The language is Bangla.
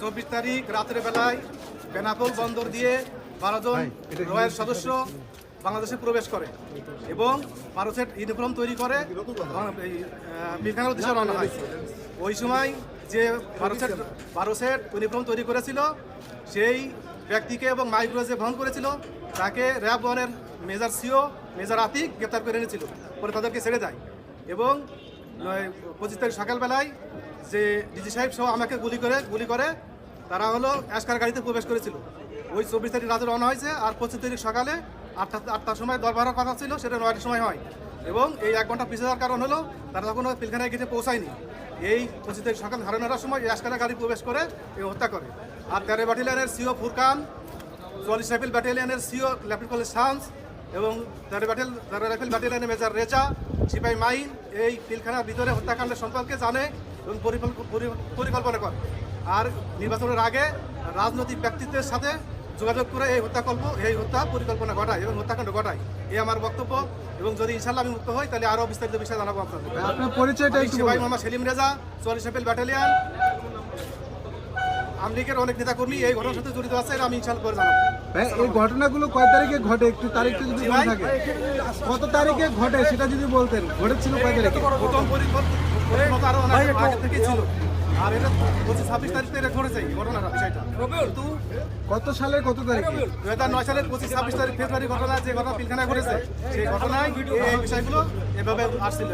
চব্বিশ তারিখ রাতের বেলায় বেনাপোল বন্দর দিয়ে বারো জন রয়ের সদস্য বাংলাদেশে প্রবেশ করে এবং বারো সেট ইউনিফর্ম তৈরি করে এই, উদ্দেশ্যে রওনা হয়। ওই সময় যে বারো সেট বারো সেট ইউনিফর্ম তৈরি করেছিল সেই ব্যক্তিকে এবং মাইক্রো যে বহন করেছিল তাকে র্যাব ওয়ানের মেজর সিও মেজর আতিক গ্রেপ্তার করে এনেছিল। পরে তাদেরকে ছেড়ে দেয়। এবং পঁচিশ তারিখ সকালবেলায় যে ডিজি সাহেব সহ আমাকে গুলি করে গুলি করে, তারা হলো অ্যাসকার গাড়িতে প্রবেশ করেছিল। ওই চব্বিশ তারিখ রাতে রওনা হয়েছে আর পঁচিশ তারিখ সকালে আটটা, আটটার সময় দরবারের কথা ছিল, সেটা নয়টার সময় হয়। এবং এই এক ঘণ্টা পিছিয়ে যাওয়ার কারণ হলো তারা তখনও পিলখানায় গেটে পৌঁছায়নি। এই পঁচিশ তারিখ সকাল সাড়ে নটার সময় এই অ্যাসকার গাড়ি প্রবেশ করে এই হত্যা করে। আর তেরো ব্যাটালিয়ানের সিও ফুরকান, চুয়াল্লিশ রাইফেল ব্যাটালিয়নের সিও লেফটেন্ট কলেজ এবং তেরো ব্যাটেল তেরো রাইফেল ব্যাটালিয়নের মেজর রেজা সিপাই মাইন এই পিলখানার ভিতরে হত্যাকাণ্ডের সম্পর্কে জানে এবং পরিকল্পনা করে। আর নির্বাচনের আগে রাজনৈতিক ব্যক্তিত্বের সাথে যোগাযোগ করে এই হত্যাকল্প এই হত্যা পরিকল্পনা ঘটায় এবং হত্যাকাণ্ড ঘটায়। এই আমার বক্তব্য এবং যদি ইনশাল্লাহ আমি মুক্ত হই তাহলে আরও বিস্তারিত বিষয়ে জানাব আপনাদের। একটু সিপাহী মোহাম্মদ সেলিম রেজা চুয়াল্লিশ রাইফেল ব্যাটালিয়ন। আমলিগের অনেক নেতাকর্মী এই ঘটনার সাথে জড়িত আছে আমি ইনশাল্লাহ করে জানাব। ভাই এই ঘটনাগুলো কয় তারিখে ঘটে? একটু তারিখটা যদি মনে থাকে। কত তারিখে ঘটে সেটা যদি বলতেন? ঘটেছিল কয় তারিখে? প্রথম পরিকল্পনা আরও অনেক আগে থেকে ছিল। আর এটা পঁচিশ ছাব্বিশ তারিখ থেকে ঘটেছে ঘটনাটা কিন্তু কত সালে কত তারিখে? দু হাজার নয় সালের পঁচিশ ছাব্বিশ তারিখ ফেব্রুয়ারি ঘটনা যে ঘটনা পিলখানায় ঘটেছে সেই ঘটনায় এই বিষয়গুলো এভাবে আসছিল।